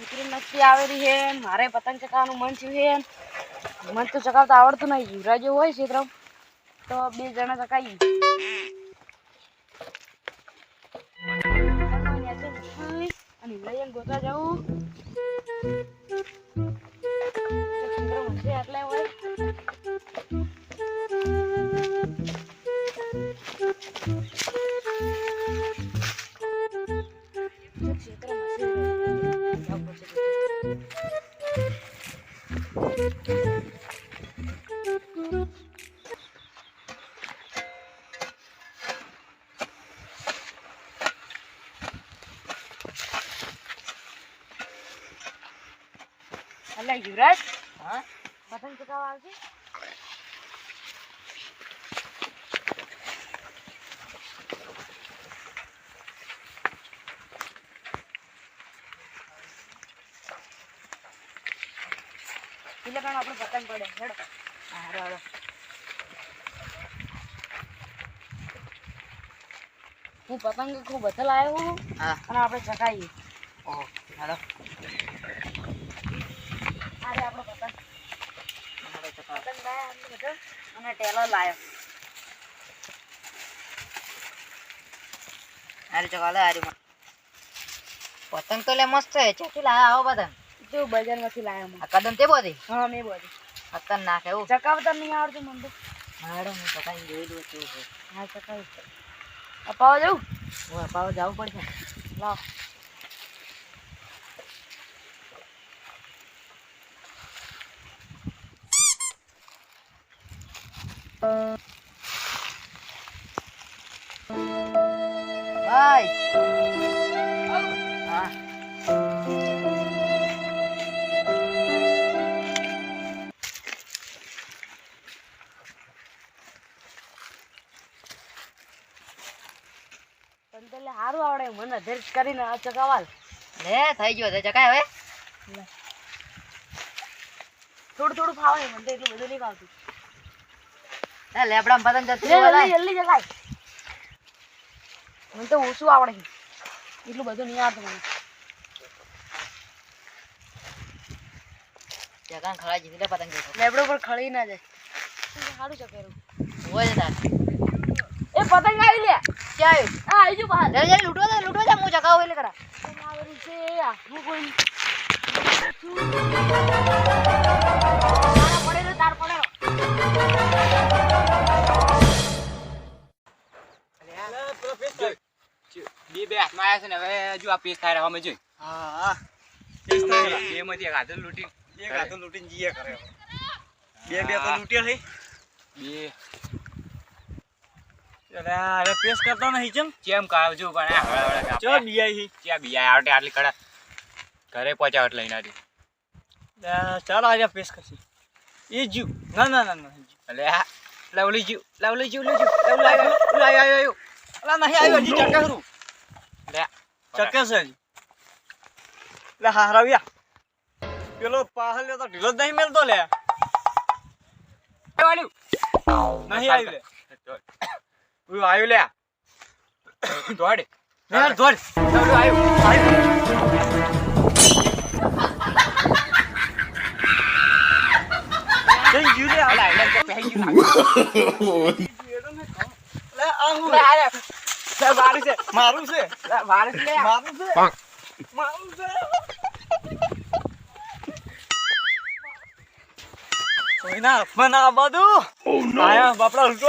દીકરી નક્કી આવેલી છે, મારે પતંગ ચકાવવાનું મન થયું છે. મન તો ચકાવતા આવડતું નહીં યુવરાજ જેવું હોય ક્ષેત્ર તો બે જણા ચકાવી અને ગોતા જવું અલ્યા યુવરાજ? હા? પતંગ ચગાવવા આવજે. એટલે પણ આપણે પતંગ પડે. હેડો. હા હેડો હેડો હું પતંગ ખૂબ બધા આવ્યો હા અને આપણે ચકાઈએ ઓહો હાલો. આ આપણો પતંગ. પતંગ લાયા અને ટેલર લાયો. હારી ચકાવ લે હારી પતંગ તો લે મસ્ત છે. ચોથી લાયા આવો પતંગ જો બજારમાંથી લાયો આ કદમ તે બોધી? હા મેં બધું. નાખે એવું? ચકાવતા નહીં આવડતું મને તો. હાડો હું પતંગ જોઈ દઉં છું હા ચકાવી અપાવા જવું હું પાવ જવું પડશે? લાવ. ભાઈ! સારું આવડે મને ધીરજ કરીને આ ચકાવાલ લે થઈ ગયો છે ચકાય હવે. થોડું થોડું ફાવે મને તો એટલું બધું નહીં ફાવતું. લે લેબડામ પતંગ જતી જલ્દી જલ્દી ચકાય મને તો ઓછું આવડે. છે એટલું બધું નહીં આવતું મને. ચકાન ખળાઈ જીતી લે પતંગ લેબડો પર ખળી ના જાય. સારું ચકેરું હોય તાર. એ પતંગ આવી લે. ક્યાં આ આવી જો બહાર. આવ્યું જલ્દી લૂટો દે લૂટો દે હું જગાવ એટલે કરા. પતંગ છે આખું કોઈ તારા પડેલો તાર પડેલો બે બે હાથમાં આવ્યા છે ને હવે જો આ પેસ થાય અમે જોઈ. હા બે. માંથી એક હાથે લૂંટી. એક હાથો લૂંટીને જીએ કરે. બે બે તો લૂંટ્યા થઈ બે. હવે પેસ કરતો નહીં ચમ ચેમ કાવજો પણ આ હળા હળા ચો. બીઆઈ હી. ચા બીયા આટલી આટલી કડા. ઘરે પહોંચાવટ લઈને આવી ચાલો આજે પેશ કરશી. એ જીવ ના ના ના ના. એટલે આ લવલી જીવ લવલી જીવ લવલી જીવ લવલી આવ્યો લવલી આવ્યો આવ્યો અલા નહીં આવ્યો હજી ચકે ખરું લે ચકે છે હજી. લે હારાવ્યા પેલો પાહલ તો ઢીલો જ નહીં મેલતો લે. નહીં આવ્યું. લે આવ્યું લે દોડ યાર ધોર લવલું આવ્યું જઈ જીવ લે અલા એટલે પહેરી ગયું લે આ હું લે આ લે મારું છે. મારું છે. લે મારું છે. મારું છે. મારું છે. કોઈ ના બધું? આયા બાપડા ઉલટો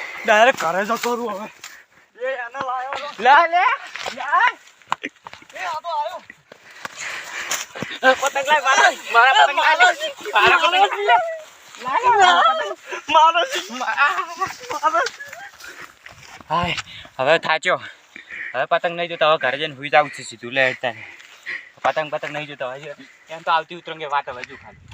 ડાયરેક્ટ ઘરે જતો રહું હવે. એ એને લાયો તો. લે લે. એ આ તો પતંગ લાય મારા. મારા પતંગ લાય મારા પતંગ લાય. મારો છે. મારો હાય હવે થાચ્યો. હવે પતંગ નહીં જોતા હવે ઘરે જઈને હુઈ જાવ છું સીધું. લેતા પતંગ પતંગ નહીં જોતા. હજુ એમ તો આવતી ઉતરંગે વાત હવે જો ખાલી.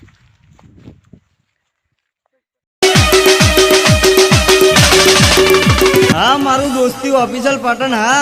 હા મારું દોસ્તી ઓફિસર પાટણ હા.